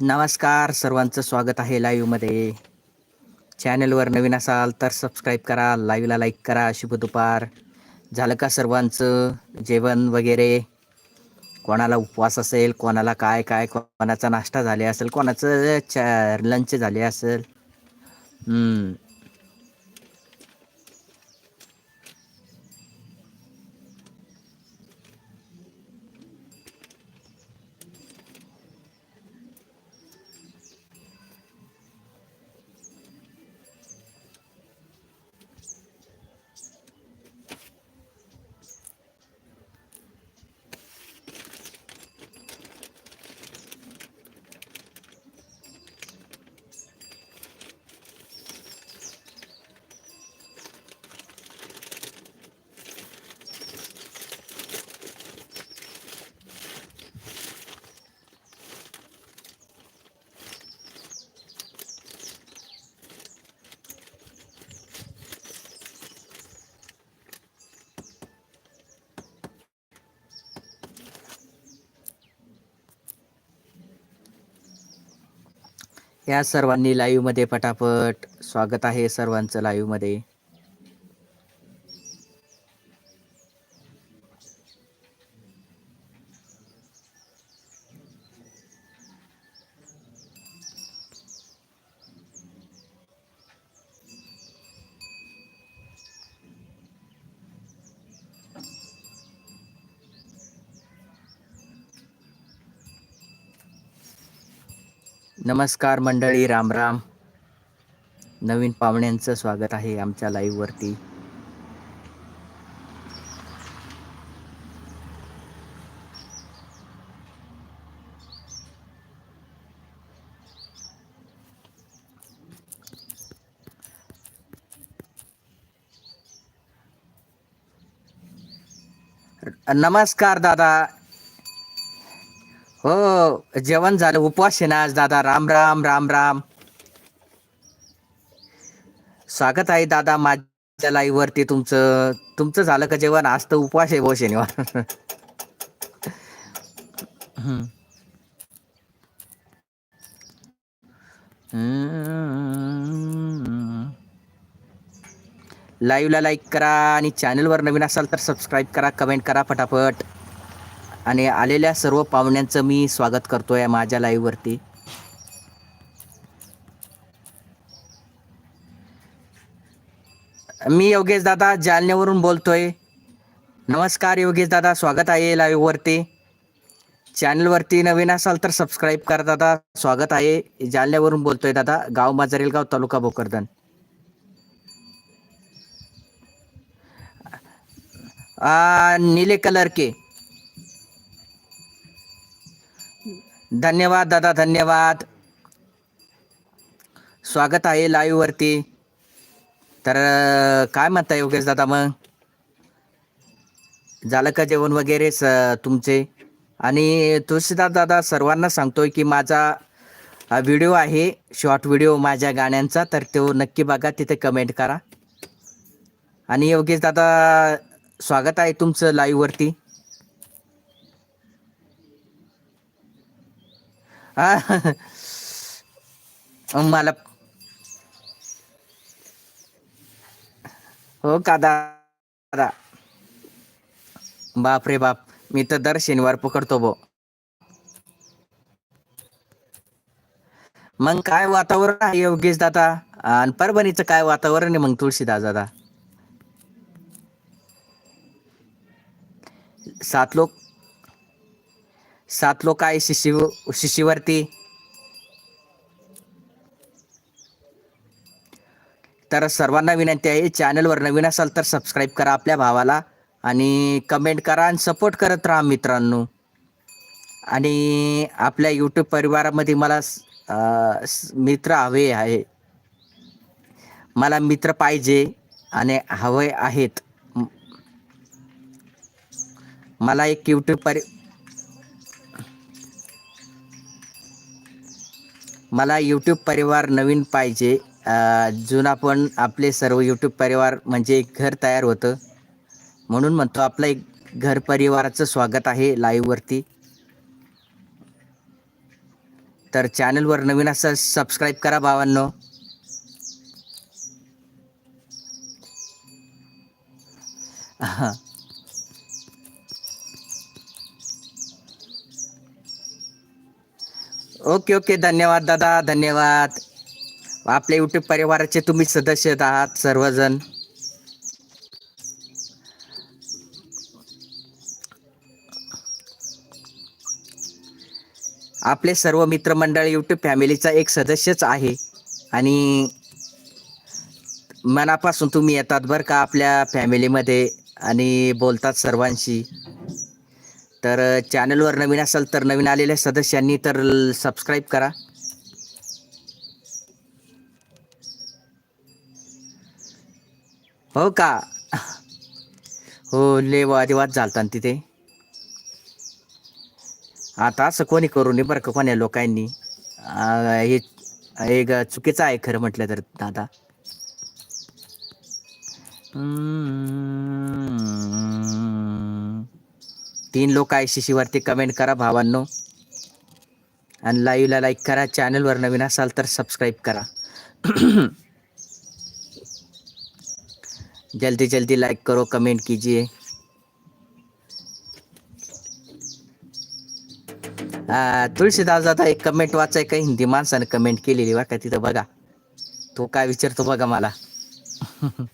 नमस्कार सर्वांचं स्वागत आहे लाईव्हमध्ये चॅनलवर नवीन असाल तर सबस्क्राईब करा लाईव्हला लाईक करा शुभ दुपार झालं का सर्वांचं जेवण वगैरे? कोणाला उपवास असेल कोणाला काय काय कोणाचा नाश्ता झाले असेल कोणाचं चा लंच झाले असेल. या सर्वांनी लाईव्हमध्ये पटापट स्वागत आहे सर्वांचं लाईव्हमध्ये नमस्कार मंडळी राम राम. नवीन पाहुण्यांचं स्वागत आहे आमच्या लाईव्हवरती नमस्कार दादा. हो जेवण झालं उपवास आहे ना आज दादा. राम राम राम राम. स्वागत आहे दादा माझ्या लाईव्ह वरती तुमचं. तुमचं झालं का जेवण? आज तर उपवास आहे भाऊ शनिवार. लाईव्हला लाईक करा आणि चॅनलवर नवीन असाल तर सबस्क्राईब करा कमेंट करा फटाफट. आणि आलेल्या सर्व पाहुण्यांचं मी स्वागत करतो आहे माझ्या लाईव्हवरती मी योगेश दादा जालन्यावरून बोलतोय. नमस्कार योगेश दादा स्वागत आहे लाईव्हवरती चॅनलवरती नवीन असाल तर सबस्क्राईब करा दादा. स्वागत आहे. जालन्यावरून बोलतोय दादा गाव माजरेलगाव तालुका भोकरदन. नीले कलर के धन्यवाद दादा धन्यवाद. स्वागत आहे लाईव्ह वरती. तर काय म्हणताय योगेश दादा मग? झालं का जेवण वगैरे स तुमचे? आणि तुळशीदास दादा सर्वांना सांगतोय की माझा व्हिडिओ आहे शॉर्ट व्हिडिओ माझ्या गाण्यांचा तर तो नक्की बघा तिथे कमेंट करा. आणि योगेश दादा स्वागत आहे तुमचं लाईव्ह हा. मला हो का दादा बाप रे बाप मी तर दर शनिवार पकडतो बो मग काय वातावरण आहे योगेश दादा? आणि परभणीचं काय वातावरण आहे मग तुळशीदास दादा? सात लोक सात लोक आहे शिशी शिशीवरती. तर सर्वांना विनंती आहे चॅनलवर नवीन असाल तर सबस्क्राईब करा आपल्या भावाला आणि कमेंट करा आणि सपोर्ट करत राहा मित्रांनो. आणि आपल्या यूट्यूब परिवारामध्ये मला मित्र हवे आहे. मला मित्र पाहिजे आणि हवे आहेत. मला एक यूट्यूब परि मला यूट्यूब परिवार नवीन पाहिजे. अं, जुना पण आपले सर्व यूट्यूब परिवार म्हणजे एक घर तयार होतं. म्हणून म्हणतो आपलं एक घर परिवाराचं स्वागत आहे लाईव्हवरती तर चॅनलवर नवीन असं सबस्क्राईब करा भावांनो ओके ओके. धन्यवाद दादा. धन्यवाद. आपल्या युट्यूब परिवाराचे तुम्ही सदस्य आहात सर्वजण. आपले सर्व मित्रमंडळ यूट्यूब फॅमिलीचा एक सदस्यच आहे. आणि मनापासून तुम्ही येतात बरं का आपल्या फॅमिलीमध्ये आणि बोलतात सर्वांशी. तर चॅनलवर नवीन असाल तर नवीन आलेल्या सदस्यांनी तर सबस्क्राईब करा. हो का? हो लय वादिवाद झालता ना तिथे. आता असं कोणी करू नये बरं का कोण्या लोकांनी. हे एक चुकीचं आहे खरं म्हटलं तर दादा. हम्म. तीन लोक आय सी सीवरती कमेंट करा भावांनो. आणि लाईव्हला लाईक करा चॅनलवर नवीन असाल तर सबस्क्राईब करा. जल्दी जल्दी लाइक करो कमेंट कीजिए. तुळशीदास दादा एक कमेंट वाचाय का? हिंदी माणसानं कमेंट केलेली वा का तिथं बघा. तो काय विचारतो बघा मला.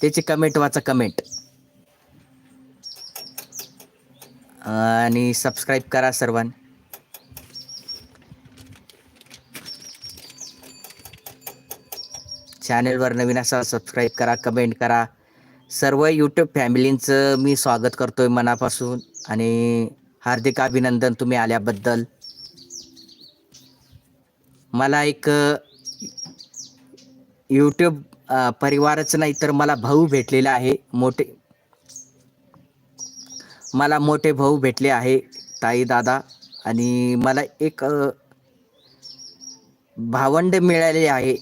त्याची कमेंट वाचा कमेंट आणि सबस्क्राईब करा सर्वांनी. चॅनलवर नवीन असाल सबस्क्राईब करा कमेंट करा. सर्व यूट्यूब फॅमिलींचं मी स्वागत करतोय मनापासून आणि हार्दिक अभिनंदन तुम्ही आल्याबद्दल. मला एक यूट्यूब परिवारच नाही तर मला भाऊ भेटलेला आहे. मोठे मला मोठे भाऊ भेटले आहे ताई दादा. आणि मला एक भावंड मिळाले आहे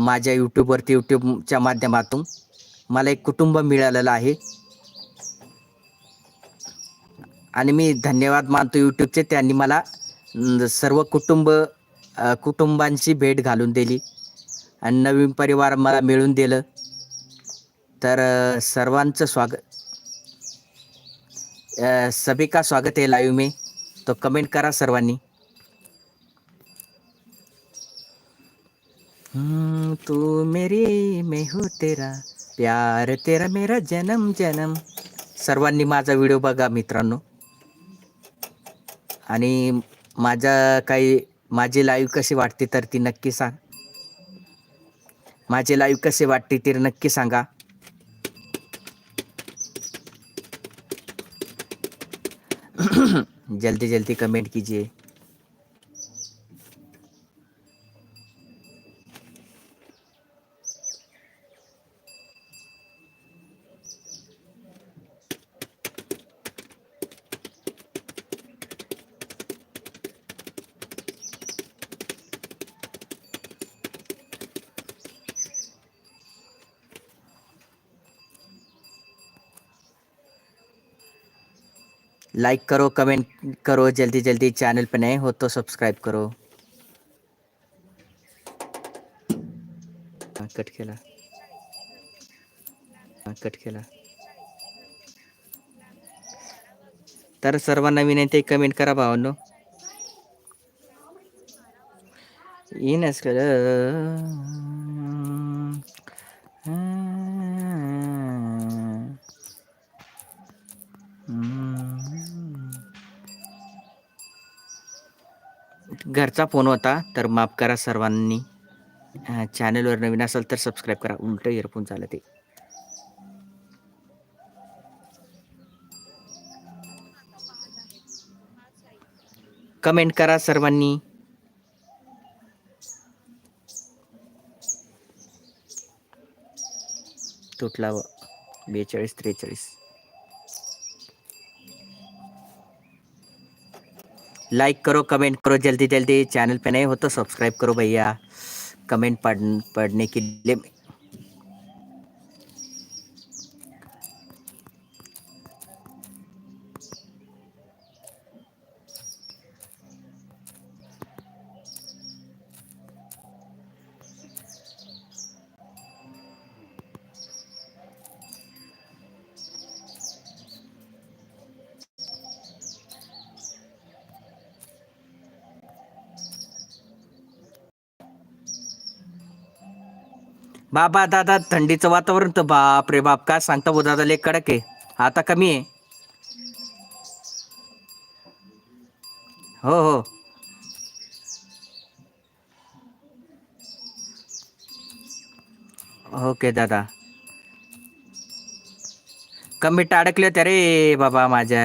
माझ्या यूट्यूबवरती यूट्यूबच्या माध्यमातून. मला एक कुटुंब मिळालेलं आहे. आणि मी धन्यवाद मानतो यूट्यूबचे त्यांनी मला सर्व कुटुंब कुटुंबांची भेट घालून दिली. आणि नवीन परिवार मला मिळून दिलं. तर सर्वांचं स्वागत. सभी का स्वागत है लाइव में. तो कमेंट करा सर्वांनी. तू मेरी मैं हो तेरा प्यार तेरा मेरा जन्म जन्म. सर्वांनी माझा व्हिडिओ बघा मित्रांनो. आणि माझा काही माझी लाईव्ह कशी वाटते तर ती नक्की सांग. माझे लाईव्ह कसे वाटते ते नक्की सांगा. जल्दी जल्दी कमेंट कीजिए। लाइक करो कमेंट करो जल्दी जल्दी चैनल पे नए हो तो सब्सक्राइब करो। कट केला कट केला तर सर्वांना विनंती आहे, कमेंट करा भावांनो। येणच घरचा फोन होता तर माफ करा सर्वांनी. चॅनलवर नवीन असेल तर सबस्क्राईब करा. उलट इयरफोन झालं ते कमेंट करा सर्वांनी. तुटला बेचाळीस त्रेचाळीस. लाइक करो कमेंट करो जल्दी जल्दी चैनल पे नए हो तो सब्सक्राइब करो भैया। कमेंट पढ़ पढ़ने के लिए बाबा दादा थंडीचं वातावरण तर बाप रे बाप काय सांगता भाऊ दादा लय कडक आहे. आता कमी आहे. हो हो. ओके दादा. कमी टाडकले त्या रे बाबा माझ्या.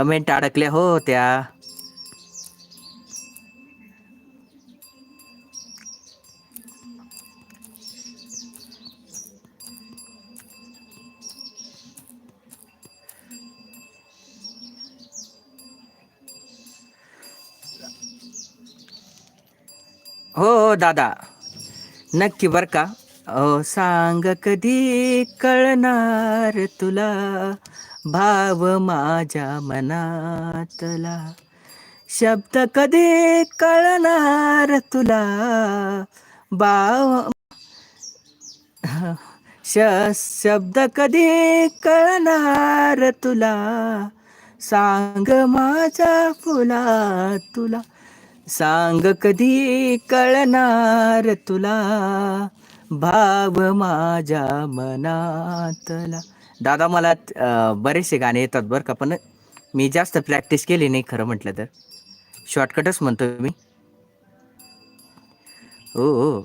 कमेंट अडकल्या हो त्या. हो हो दादा. नक्की बर का. ओ सांग कधी कळणार तुला? भाव माझ्या मनातला. शब्द कधी कळणार तुला? भाव श शब्द कधी कळणार तुला? सांग माझ्या फुला तुला सांग कधी कळणार तुला? भाव माझ्या मनातला. दादा मला बरेचसे गाणे येतात बरं का पण मी जास्त प्रॅक्टिस केली नाही खरं म्हटलं तर. शॉर्टकटच म्हणतो मी. हो हो.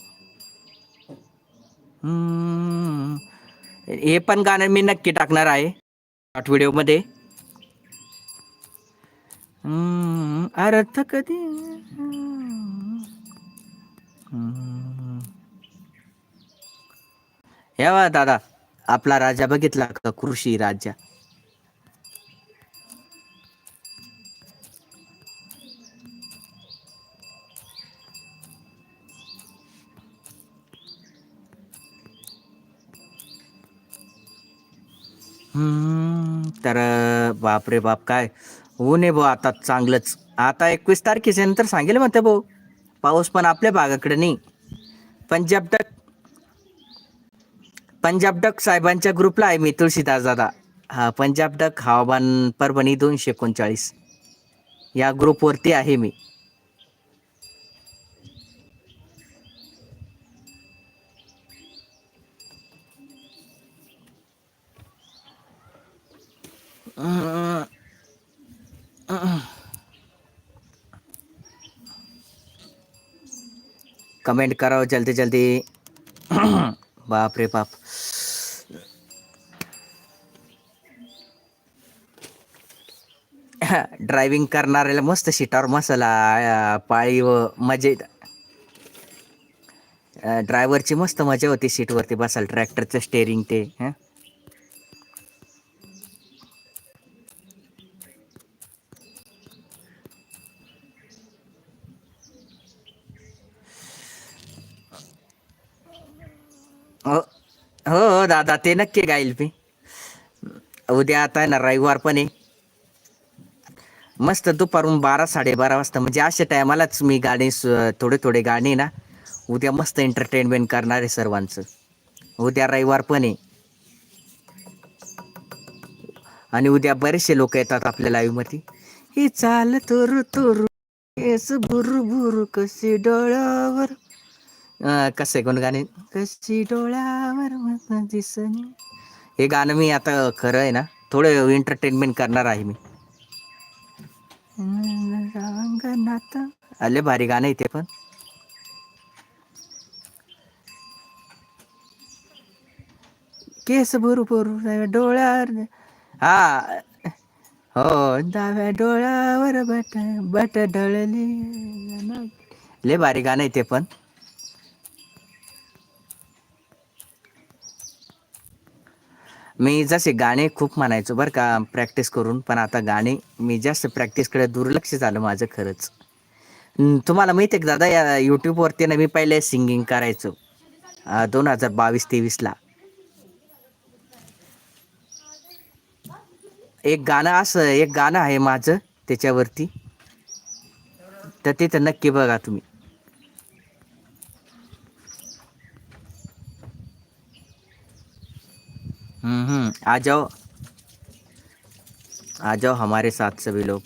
हे पण गाणं मी नक्की टाकणार आहे. शॉर्ट व्हिडिओमध्ये अर्थ कधी? हम्म. हे दादा. आपला राजा बघितला का कृषी राजा? हम्म, तर बापरे बाप काय? हो ऊन आहे भाऊ आता चांगलंच. आता एकवीस तारखेच्या नंतर सांगेल म्हणते भाऊ. पाऊस पण आपल्या भागाकडे नाही. पंजाब तक पंजाब डक साहेबांच्या ग्रुपला आहे मी तुळशीदास दादा हा पंजाब डक हवामान परभणी दोनशे एकोणचाळीस. या ग्रुपवरती आहे मी. कमेंट करावं जल्दी जल्दी. बाप रे बाप. ड्रायव्हिंग करणाऱ्याला मस्त शिटावर मसाला पाळी व मजे. ड्रायव्हरची मस्त मजा होती सीटवरती बसायला ट्रॅक्टरचं स्टेअरिंग ते हो. हो हो दादा ते नक्की गाईल मी. उद्या आता आहे ना रविवार पण आहे. मस्त दुपारून बारा साडेबारा वाजता. म्हणजे अशा टायमालाच मी गाणे स- थोडे थोडे गाणे ना उद्या मस्त एंटरटेनमेंट करणार आहे सर्वांचं. उद्या रविवार पण आहे. आणि उद्या बरेचसे लोक येतात आपल्या लाईव्हमध्ये चाल तोर तोर केस बुरु बुरु कशी डोळ्यावर. कसे कसं आहे कोण गाणे? कशी डोळ्यावर मग दिसणी. हे गाणं मी आता खरं आहे ना थोडं एंटरटेनमेंट करणार आहे मी. अंगणात आले भारी गाणं इथे पण. केस भरपूर डोळ्यावर. हा. हो. डाव्या डोळ्यावर बट बट डळली लय भारी गाणं इथे पण. मी जसे गाणे खूप म्हणायचो बरं का प्रॅक्टिस करून पण आता गाणे मी जास्त प्रॅक्टिसकडे दुर्लक्ष झालं माझं खरंच. तुम्हाला माहिती आहे का दादा या यूट्यूबवरती ना मी पहिले सिंगिंग करायचो दोन हजार बावीस तेवीसला एक गाणं असं एक गाणं आहे माझं त्याच्यावरती. तर तिथं नक्की बघा तुम्ही. आ जाओ। आ जाओ हमारे साथ सभी लोग।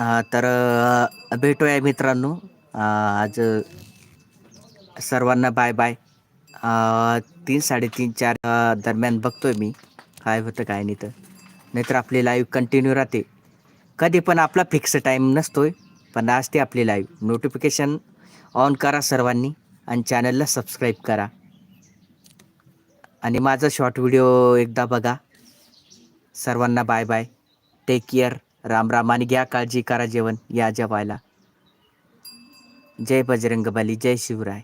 अ, तर अ, भेटूया मित्रांनो. अ, आज सर्वांना बाय बाय अ, तीन साडेतीन चार अ, दरम्यान बघतोय मी. काय होतं काय नाही तर. नाहीतर आपली लाईव्ह कंटिन्यू राहते. कधी पण आपला फिक्स टाईम नसतोय पण असते आपली लाईव्ह नोटिफिकेशन ऑन करा सर्वांनी आणि चॅनलला सबस्क्राईब करा. आणि माझा शॉर्ट व्हिडिओ एकदा बघा. सर्वांना bye bye take care Ram Ram आणि घ्या काळजी करा जेवण या जेवायला. जय बजरंग बली जय शिवराय.